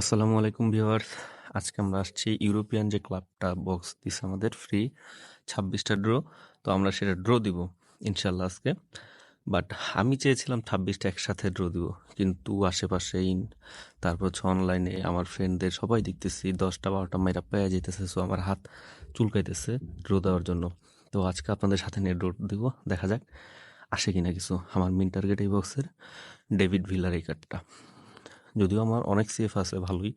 আসসালামু আলাইকুম ভিউয়ার্স। আজকে আমরা আসছি ইউরোপিয়ান যে ক্লাবটা বক্স দিছে আমাদের ফ্রি, ছাব্বিশটা ড্র। তো আমরা সেটা ড্র দিব ইনশাল্লাহ আজকে। বাট আমি চেয়েছিলাম ছাব্বিশটা একসাথে ড্র দিব, কিন্তু আশেপাশে ইন, তারপর হচ্ছে অনলাইনে আমার ফ্রেন্ডদের সবাই দেখতেছি, দশটা বারোটা মাইরা পেয়ে যেতেছে সো আমার হাত চুলকাইতেছে ড্র দেওয়ার জন্য। তো আজকে আপনাদের সাথে নিয়ে ড্র দিব, দেখা যাক আসে কিনা কিছু। আমার মিন টার্গেট এই বক্সের, ডেভিড ভিলার এই কার্ডটা। যদিও আমার অনেক সেফ আছে, ভালোই।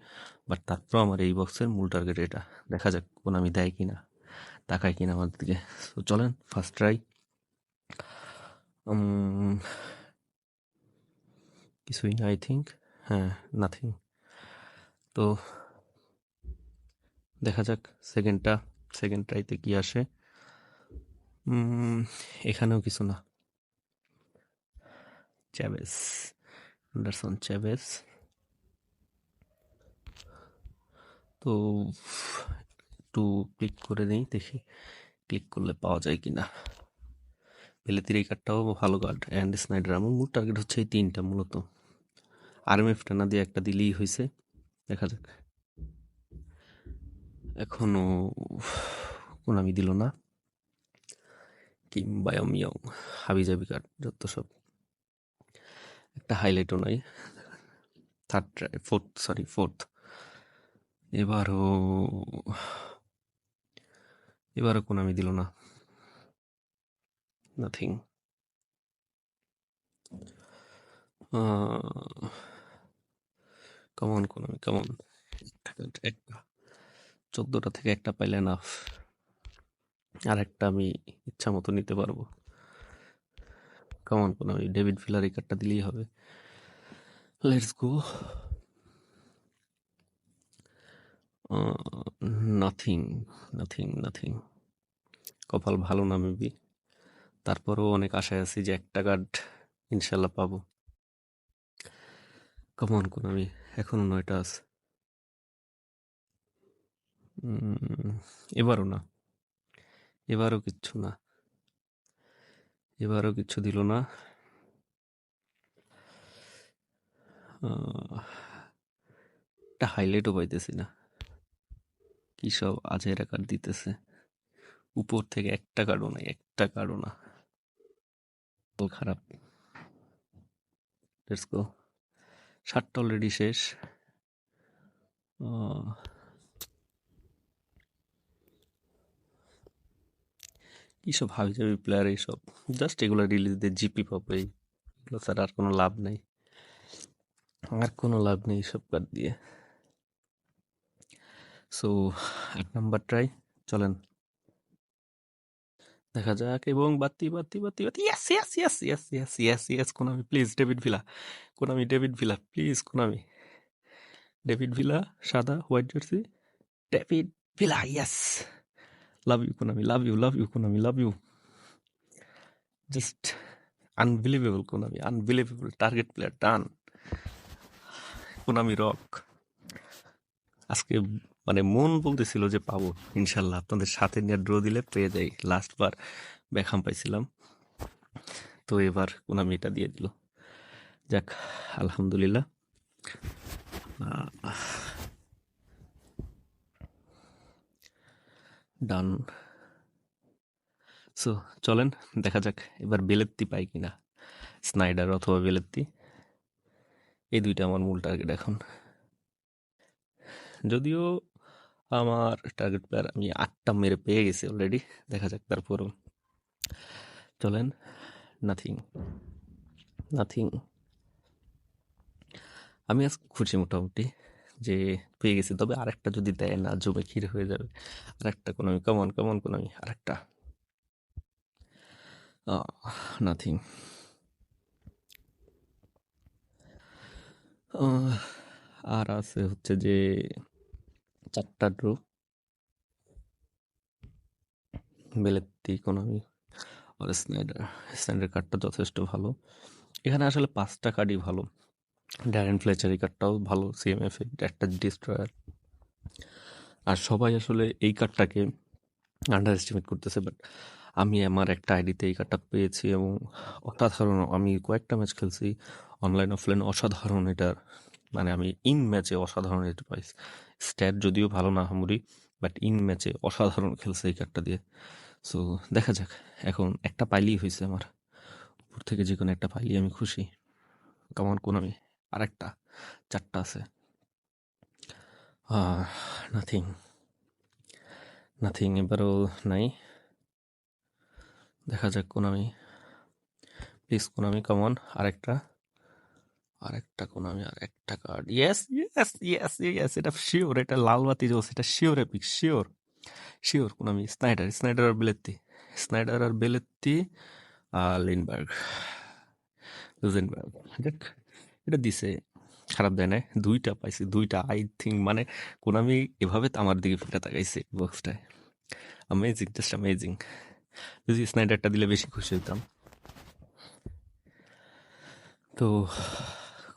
বাট তারপরেও আমার এই বক্সের মূল টার্গেট এটা। দেখা যাক কোন আমি দেয় কিনা, তাকায় কিনা আমার দিকে। তো চলেন ফার্স্ট ট্রাই কিছুই না আই থিঙ্ক হ্যাঁ নাথিং তো, দেখা যাক সেকেন্ডটা সেকেন্ড ট্রাইতে কি আসে। এখানেও কিছু না। চ্যাবেস অ্যান্ডারসন চ্যাবেস তো একটু ক্লিক করে নিই, দেখি ক্লিক করলে পাওয়া যায় কি না বেলেতির এই কার্ডটাও ভালো কার্ড অ্যান্ড স্নাইডার আমার মূল টার্গেট হচ্ছে এই তিনটা মূলত। আরএমএফটা না দিয়ে একটা দিলেই হয়েছে, দেখা যাক। এখনও কোন আমি দিল না। কিংবায়ম ইয়ং হাবিজাবি কার্ড যত সব। একটা হাইলাইটও নাই। থার্ড ফোর্থ সরি ফোর্থ এবারও এবারও কোন আমি দিল না। নাথিং কমন কোন আমি কমন চোদ্দটা থেকে একটা পাইলে নাফ আর একটা আমি ইচ্ছা মতো নিতে পারব। কমন কোন আমি ডেভিড ফিলার কার্ডটা দিলেই হবে। Let's go nothing nothing nothing কপাল ভালো না মেবি তারপরেও অনেক আশায় আছি যে একটা কার্ড ইনশাল্লাহ পাবো। কমন কোন, আমি এখনও নয়টা আছে। এবারও না। এবারও কিচ্ছু না। এবারও কিচ্ছু দিল না। একটা হাইলাইটও পাইতেছি না। কি সব আজেরা কার্ড দিতেছে? উপর থেকে একটা কার্ডও নাই, একটা কার্ডও না। খারাপ। লেটস সাতটা অলরেডি শেষ। কি সব হাবি জাবি প্লেয়ার এইসব জাস্ট এগুলো রিলিজ দিয়ে জিপি পাবে এগুলো ছাড়া আর কোনো লাভ নেই। আর কোনো লাভ নেই এইসব কার্ড দিয়ে। সো এক নাম্বার ট্রাই চলেন। দেখা যাক, এবং বাতি বাতি বাতি বাতি। Yes yes yes yes yes yes yes Konami please David Villa Konami David Villa please Konami David Villa সাদা white jersey David Villa yes love you Konami love you love you Konami love you just unbelievable Konami unbelievable target player done Konami rock আজকে মানে মন বলতেছিল যে পাবো, ইনশাল্লাহ। আপনাদের সাথে নিয়ে ড্র দিলে পেয়ে যাই। লাস্ট বার ব্যাখাম পাইছিলাম। তো এবার কোনামি এটা দিয়ে দিল। যাক, আলহামদুলিল্লাহ। ডান সো চলেন, দেখা যাক এবার বেলেত্তি পাই কিনা। স্নাইডার অথবা বেলেত্তি। এই দুইটা আমার মূল টার্গেট এখন। যদিও আমার টার্গেট প্লেয়ার আমি আটটা মেরে পেয়ে গেছি অলরেডি দেখা যাক তারপরও। চলেন। নাথিং নাথিং আমি আজ খুশি মোটামুটি যে পেয়ে গেছি। তবে আরেকটা যদি দেয় না, জমে ক্ষীর হয়ে যাবে। আরেকটা কোনো আমি কমন কমন কোনো আমি আরেকটা। নাথিং আর আছে হচ্ছে যে চারটা ড্র। বেলেত্তি ইকোনমি আর স্নাইডার স্নাইডার কার্ডটা যথেষ্ট ভালো। এখানে আসলে পাঁচটা কার্ডই ভালো। ড্যারেন ফ্লেচার এই কার্ডটাও ভালো সিএমএফ একটা ডিস্ট্রয়ার। আর সবাই আসলে এই কার্ডটাকে আন্ডার এস্টিমেট করতেছে বাট আমি আমার একটা আইডিতে এই কার্ডটা পেয়েছি এবং অসাধারণ, আমি কয়েকটা ম্যাচ খেলছি অনলাইন অফলাইন অসাধারণ এটার। মানে আমি ইন ম্যাচে অসাধারণ পাইছি। স্ট্যাট যদিও ভালো না হামুরি বাট ইন ম্যাচে অসাধারণ খেলছে এই কার্ডটা দিয়ে। সো দেখা যাক, এখন একটা পাইলেই হয়েছে আমার। উপর থেকে যে কোনো একটা পাইলেই আমি খুশি। কেমন কোন আমি, আরেকটা, চারটা আছে। নাথিং নাথিং এবারও নাই। দেখা যাক কোন আমি প্লিজ কোন আমি কমন আরেকটা। আরেকটা কোন আমি আরেকটা card yes yes yes yes এটা শিওর এটা লাল বাতি জ্বলছে এটা শিওর এপিক শিওর শিওর কোন আমি স্নাইডার স্নাইডার আর বেলেত্তি স্নাইডার আর বেলেত্তি আর লিনবার্গ লুজেনবার্গ দেখ এটা দিছে, খারাপ দেয় না দুইটা পাইছি, দুইটা আই থিঙ্ক মানে কোন আমি এভাবে আমার দিকে ফিরে তাকাইছে বক্সটায় অ্যামেজিং জাস্ট অ্যামেজিং যদি স্নাইডারটা দিলে বেশি খুশি হতাম তো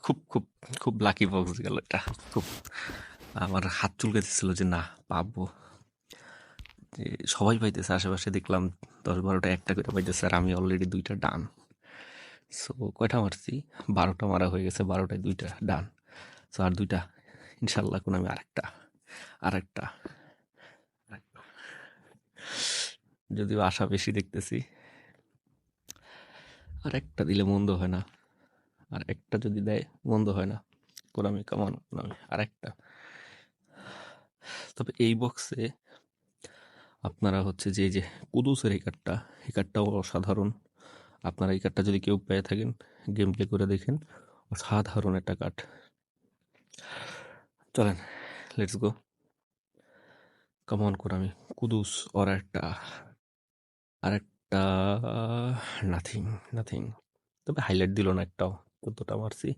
খুব খুব খুব লাকি বক্স গেল এটা। খুব, আমার হাত চুলকাইতেছিল যে না, পাবো। যে সবাই পাইতেছে, আশেপাশে দেখলাম দশ বারোটা একটা করে পাইতেছে আর আমি অলরেডি দুইটা ডান। সো কয়টা মারছি? বারোটা মারা হয়ে গেছে, বারোটায় দুইটা ডান। সো আর দুইটা, ইনশাল্লাহ কোন আমি আরেকটা আরেকটা যদিও আশা বেশি দেখতেছি আর একটা দিলে মন্দ হয় না। আর একটা যদি দেয়, বন্ধ হয় না। কোনামি কামান কোনামি আর একটা তবে এই বক্সে আপনারা হচ্ছে যে যে কুদুসের এই কার্ডটা এই কার্ডটাও অসাধারণ। আপনারা এই কার্ডটা যদি কেউ পেয়ে থাকেন গেম প্লে করে দেখেন, অসাধারণ একটা কার্ড চলেন let's go common Konami Kudus আর একটা আর একটা নাথিং নাথিং তবে হাইলাইট দিল না একটাও। কতটা মারছি,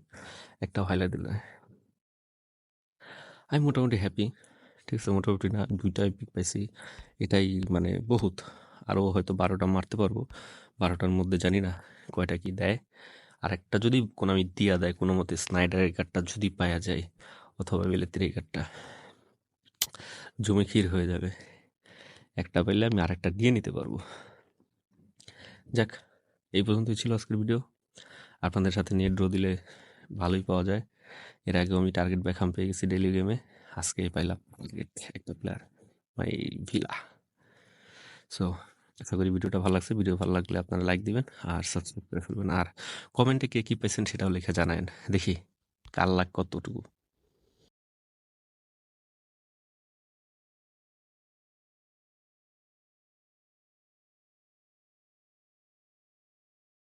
একটা হাইলাইট দিলে। আমি মোটামুটি হ্যাপি ঠিক আছে? মোটামুটি না, দুইটাই পিক পাইছি। এটাই মানে বহুত। আরও হয়তো বারোটা মারতে পারব। বারোটার মধ্যে জানি না কয়টা কি দেয়। আর একটা যদি কোনো আমি দিয়া দেয়, কোনো মতে স্নাইডারের কার্ডটা যদি পাওয়া যায়, অথবা বেলেতির এই কার্ডটা জমি ক্ষীর হয়ে যাবে। একটা পেলে আমি আরেকটা দিয়ে নিতে পারব। যাক, এই পর্যন্তই ছিল আজকের ভিডিও আপনাদের সাথে নিয়ে ড্র দিলে ভালোই পাওয়া যায়। এর আগেও আমি টার্গেট ব্যাকহাম পেয়ে গেছি ডেলি গেমে আজকে পাইলাম টার্গেট একটা প্লেয়ার মাই ভিলা সো আশা করি ভিডিওটা ভালো লাগছে। ভিডিও ভালো লাগলে আপনারা লাইক দিবেন আর সাবস্ক্রাইব করে ফেলবেন। আর কমেন্টে কে কী পেয়েছেন সেটাও লেখা জানায়েন। দেখি, কার লাগ কতটুকু?